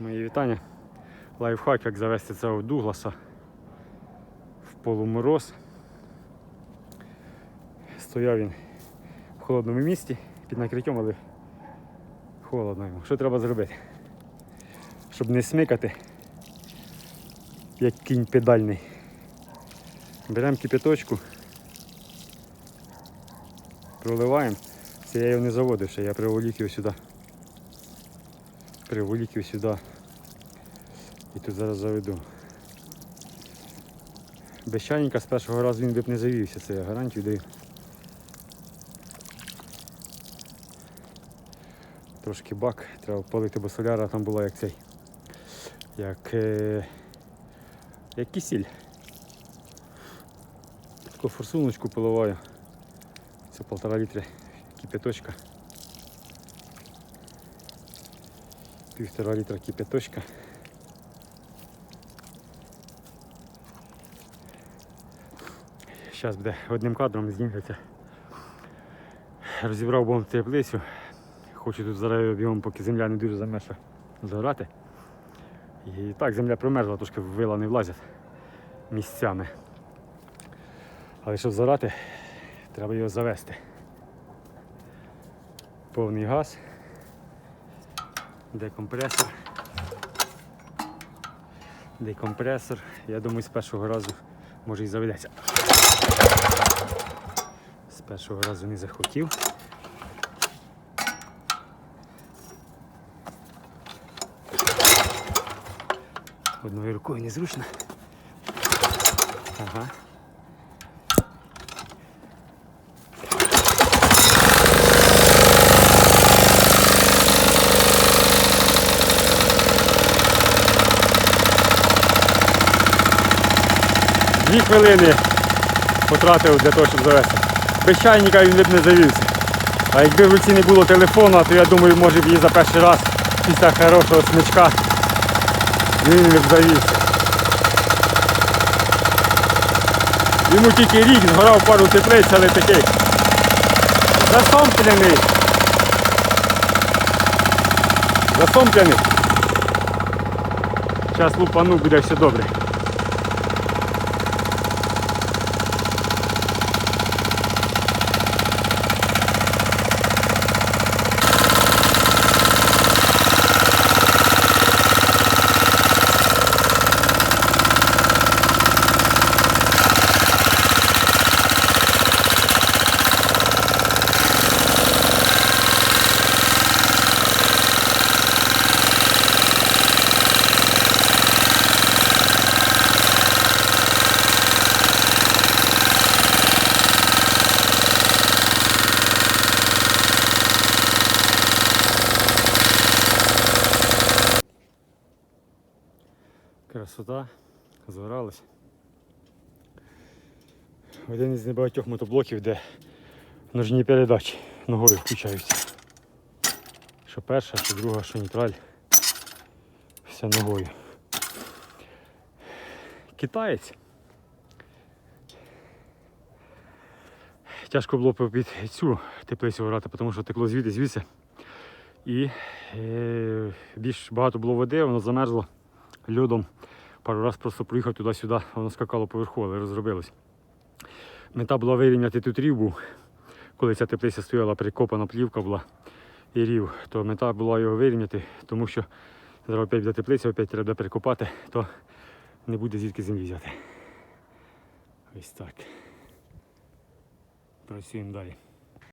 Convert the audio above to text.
Мої вітання. Лайфхак, як завести цього Дугласа в полумороз. Стояв він в холодному місці під накриттям, але холодно йому. Що треба зробити? Щоб не смикати, як кінь педальний. Беремо кипяточку, проливаємо. Це я його не заводив ще, я приволік його сюди. Приволік сюди. І тут зараз заведу. Без чайника з першого разу він би б не завівся, це я гарантію даю. Трошки бак, треба полити, бо соляра там була як цей. Як, е, як кисіль. Таку форсуночку поливаю. Це полтора літри кипяточка. Півтора літра кипяточка. Зараз буде одним кадром зніметься. Розібрав бом теплицю. Хочу тут зараз бігом, поки земля не дуже замерзла, заграти. І так, земля промерзла, трошки вила не влазять місцями. Але щоб зарати, треба його завести. Повний газ. Декомпресор. Декомпресор. Я думаю, з першого разу може і заведеться. З першого разу не захотів. Одною рукою незручно. Ага. Дві хвилини потратив для того, щоб завести. Без чайника він б не завівся. А якби в руці не було телефона, то я думаю, може б і за перший раз після хорошого смичка він не б завівся. Йому тільки рік згорав пару теплиць, але такий засомплений. Засомплений. Зараз лупану буде все добре. Красота, згоралась. Один із небагатьох мотоблоків, де ножні передачі ногою включаються. Що перша, що друга, що нейтраль. Все ногою. Китаєць. Тяжко було під цю теплицю грати, тому що текло звідти звідси. І е, більш багато було води, воно замерзло льодом. Пару раз просто проїхав туди-сюди, воно скакало поверху, але розробилось. Мета була вирівняти тут рів був. Коли ця теплиця стояла, прикопана плівка була і рів, то мета була його вирівняти, тому що зараз опять буде теплиця, опять треба прикопати, то не буде звідки землі взяти. Ось так. Працюємо далі.